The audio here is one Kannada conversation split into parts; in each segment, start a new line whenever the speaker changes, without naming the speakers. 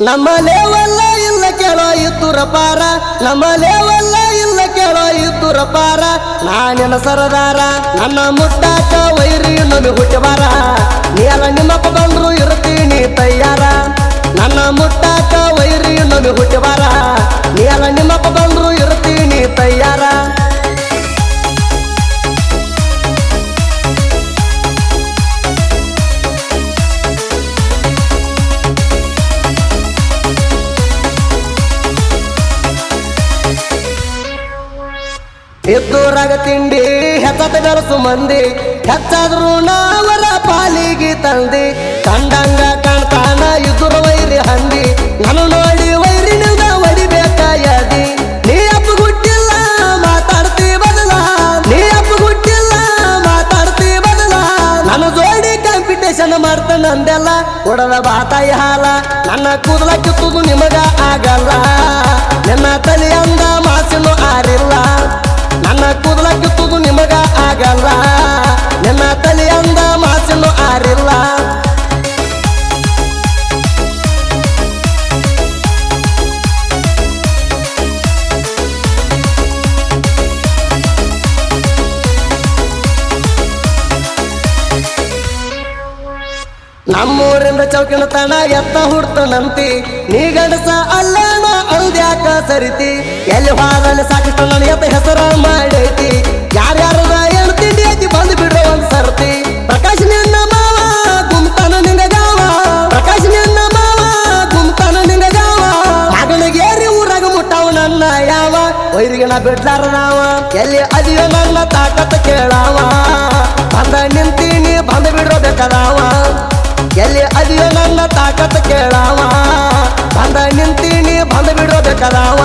ನಮ್ಮ ಲೇವಲ್ಲ ಇಲ್ಲ ಕೇಳೋ ಇತ್ತು ಪಾರ. ನಮ್ಮ ಲೇವಲ್ಲ ಇಲ್ಲ ಕೇಳೋ ಇತ್ತು ಪಾರ. ನಾನಿನ ಸರದಾರ, ನನ್ನ ಮುಟ್ಟಾಕ ವೈರಿ ನಮಿ ಹುಟ್ಟಬಾರ ನೀರ ನಿಮ್ಮಪ್ಪ ಬಂದ್ರು ಇರ್ತೀನಿ ತಯ್ಯಾರ ನನ್ನ ಮುಟ್ಟಾಕ ವೈರಿ ನಮಿ ಹುಟ್ಟಬಾರ ನೀರ ನಿಮ್ಮಪ್ಪ ಬಂದ್ರು ಎದ್ದೂರಾಗ ತಿಂಡಿ ಹೆಚ್ಚತ ಬೆರಸು ಮಂದಿ, ಹೆಚ್ಚಾದ್ರು ನಾವರ ಪಾಲಿಗೆ ತಂದಿ. ಕಂಡಂಗ ಕಾಣ್ತಾನ ಇದ್ರ ವೈರಿ ಹಂದಿ. ನಾನು ನೋಡಿ ವೈರಿ ನಿಲ್ದ ಹೊಡಿಬೇಕಾಯದಿ. ನೀ ಅಪ್ಪ ಗುಟ್ಟಿಲ್ಲ ಮಾತಾಡ್ತಿ ಬದಲ. ನೀ ಅಪ್ಪ ಗುಟ್ಟಿಲ್ಲ ಮಾತಾಡ್ತಿ ಬದಲ. ನಾನು ಜೋಡಿ ಕಾಂಪಿಟೇಷನ್ ಮಾಡ್ತಾನ ಅಂದೆಲ್ಲ ಒಡದ ಬಾತಾಯಿ ಹಾಲ. ನನ್ನ ಕೂದಲ ಕಿತ್ತುದು ನಿಮಗ ಆಗಲ್ಲ. ನನ್ನ ತಲೆ ನಮ್ಮೂರಿಂದ ಚೌಕಿನ ತನ ಎತ್ತ ಹುಡ್ತನಂತಿ. ನೀ ಗಂಡಸ ಅಲ್ಲಣ ಅಲ್ದ್ಯಾಕ ಸರಿತಿ. ಎಲ್ಲಿ ಹೋದಲ್ಲಿ ಸಾಕಷ್ಟು ನನ್ನ ಎತ್ತ ಹೆಸರ ಮಾಡೈತಿ. ಯಾರ್ಯಾರು ಏನು ತಿಂಡಿ ಐತಿ ಬಂದು ಬಿಡ್ರ ಒಂದು ಸರ್ತಿ. ಪ್ರಕಾಶ್ ನಿನ್ನ ಮಾವ ಗುಮ್ತಾನ ನಿಂಗ ಗಾವ ಪ್ರಕಾಶ್ ನಿನ್ನ ಮಾವ ಗುಮ್ತಾನ ನಿಂಗ ಗಾವ ಊರಾಗ ಮುಟ್ಟಾವ ನನ್ನ ಯಾವ. ವೈರಿಗೆ ನಾ ಬಿಡ್ಲಾರ ನಾವ. ಎಲ್ಲಿ ಅದಿಯೋ ನನ್ನ ತಾಕತ್ತ ಕೇಳಾವ. ಬಂದ ನಿಂತೀನಿ, ಬಂದು ಬಿಡ್ರೋ ಬೇಕಾದವ. ಎಲ್ಲಿ ಅದಿಯ ನನ್ನ ತಾಕತ್ ಕೇಳಾವ? ಬಂದ ನಿಂತೀನಿ ಬಂದ ಬಿಡೋದೆ ಕದಾವ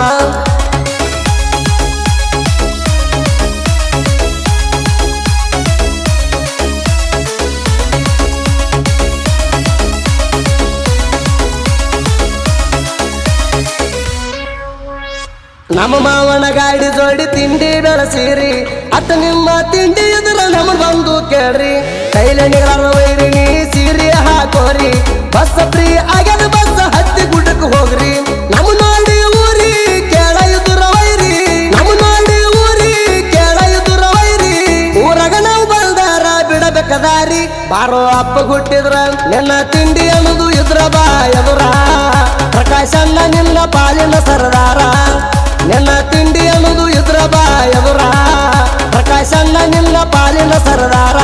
ನಮ್ಮ ಮಾವನ ಗಾಡಿ ಜೋಡಿ ತಿಂಡಿ ಬೆಳಸಿರಿ. ಅತ್ತ ನಿಮ್ಮ ತಿಂಡಿ ಎದುರ ನಮ್ಮ ಬಂದು ಕೇಳ್ರಿ. ಕೈಲೆ ನಿಗಾರ ವೈರಿ ಸೀರೆ ಹಾಕೋರಿ. ಬಸ್ ಫ್ರೀ ಆಗ್ಯದ ಬಸ್, ಹತ್ತಿ ಗುಡ್ಡಕ್ಕೆ ಹೋಗ್ರಿ. ನಮ್ಮ ನಾಡಿ ಊರಿ ಕೇಳ ಎದುರ ವೈರಿ ನಮ್ಮ ನಾಡಿ ಊರಿ ಕೇಳ ಎದುರ ವೈರಿ ಊರಾಗ ನಾವು ಬಂದಾರ, ಬಿಡಬೇಕದಾರಿ. ಬಾರೋ ಅಪ್ಪ ಗುಟ್ಟಿದ್ರ ನಿನ್ನ ತಿಂಡಿ ಅನ್ನೋದು ಇದ್ರ ಬಾ ಎದುರ. ಅನ್ನ ನಿನ್ನ ಪಾಲಿನ ಸರದಾರ. ನಿನ್ನ ತಿಂಡಿ ಅನ್ನೋದು ಇದ್ರ ಬಾ ಎದುರ. ಅನ್ನ ನಿನ್ನ ಪಾಲಿನ ಸರದಾರ.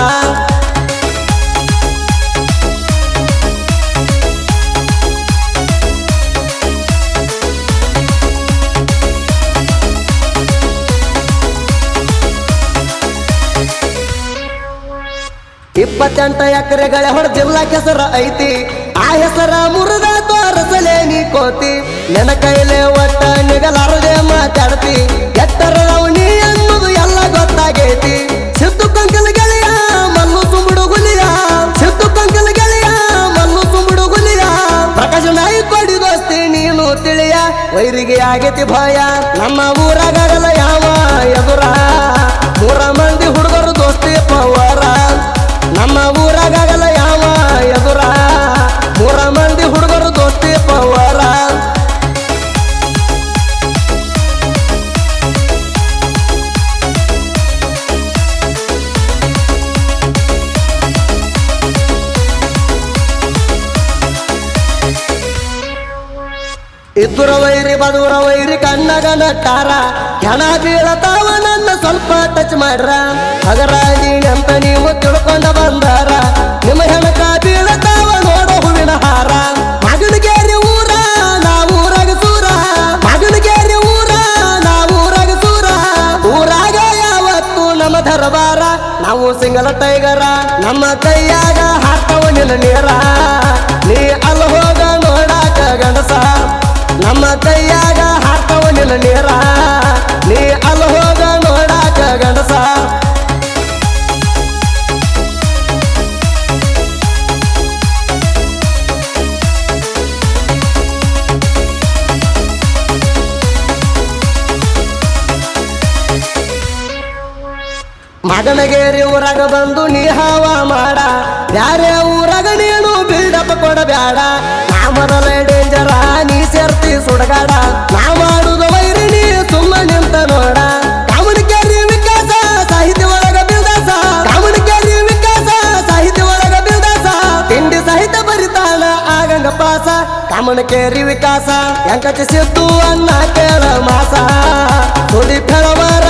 ಇಪ್ಪತ್ತೆಂಟು ಎಕರೆಗಳ ಹೊರ ಜಿಲ್ಲಾ ಕೆಸರ ಐತಿ. ಆ ಹೆಸರ ಮುರಿದ ತೋರಿಸಲೇ ನೀ ಕೋತಿ. ನನ್ನ ಕೈಲೆ ಒಟ್ಟ ನಿಗಲಾರದೆ ಮಾತಾಡ್ತಿ. ಎತ್ತರ ನೀ ಅನ್ನೋದು ಎಲ್ಲ ಗೊತ್ತಾಗೈತಿ. ಸಿದ್ದು ಕಂಕಲ್ ಗೆಳೆಯ, ಮಲ್ಲು ತುಂಬಿಡು ಗುಲಿಯ ಸಿದ್ದು ಕಂಕಲ್ ಗೆಳೆಯ, ಮಲ್ಲು ತುಂಬಿಡು ಗುಲಿಯ ಪ್ರಕಾಶ ನಾಯಿ ಕೊಡಿ ದೋಸ್ತಿ, ನೀನು ತಿಳಿಯ. ವೈರಿಗೆ ಆಗೈತಿ ಭಯ. ನಮ್ಮ ಊರಾಗಲ್ಲ ಯಾವ ಎದುರ? ಮೂರ ಮಂದಿ ಹುಡುಗರು ದೋಸ್ತಿ ಪವರ. ಇದ್ದುರ ವೈರಿ ಬದುರ ವೈರಿ ಕಣ್ಣಗ ನಟ್ಟಾರ ಹೆಣ ಬೀಳತಾವ ನನ್ನ ಸ್ವಲ್ಪ ಟಚ್ ಮಾಡ್ರ. ಹಗರಾಗಿ ಅಂತ ನೀವು ತಿಳ್ಕೊಂಡ ಬಂದಾರ. ನಿಮ್ಮ ಹೆಣಕ ಬೀಳತಾವ ನೋಡೋ ಹೂವಿನ ಹಾರ. ಮಗನಿಗೇರಿ ಊರ, ನಾವು ಊರಾಗ ಸೂರ. ಮಗನಿಗೇರಿ ಊರ, ನಾವು ಊರಾಗ ಸೂರ. ಊರಾಗ ಯಾವತ್ತು ನಮ್ಮ ದರಬಾರ. ನಾವು ಸಿಂಗಲ ಟೈಗರ ನಮ್ಮ ಕೈಯಾಗ ಹಾಕವ ನಿಲ್ಲ ನೀರ. ನೀ ಅಲ್ಲಿ ಹೋಗ ನೋಡಾಕ ಗಂಡಸ. ನಮ್ಮ ಕೈಯಾಗ ಹಾಕ್ತಾವ ನಿನ್ನ ನೀರ. ನೀ ಅಲ್ಲಿ ಹೋಗ ನೋಡಾಕ ಗಂಡಸ. ಮಗನಗೇರಿ ಊರಾಗ ಬಂದು ನೀ ಹಾವ ಮಾಡ. ಬ್ಯಾರೆ ಊರಾಗ ನೀನು ಬಿಲ್ಡಪ್ ಕೊಡಬ್ಯಾಡ. ಪಾಸ ಕಾಮನ ಕೇರಿ ವಿಕಾಸ ಹೆಂಕಚ ಸಿದ್ದು ಅನ್ನ ಕೇಳ ಮಾಸ. ತುಡಿ ಫೆಳವರ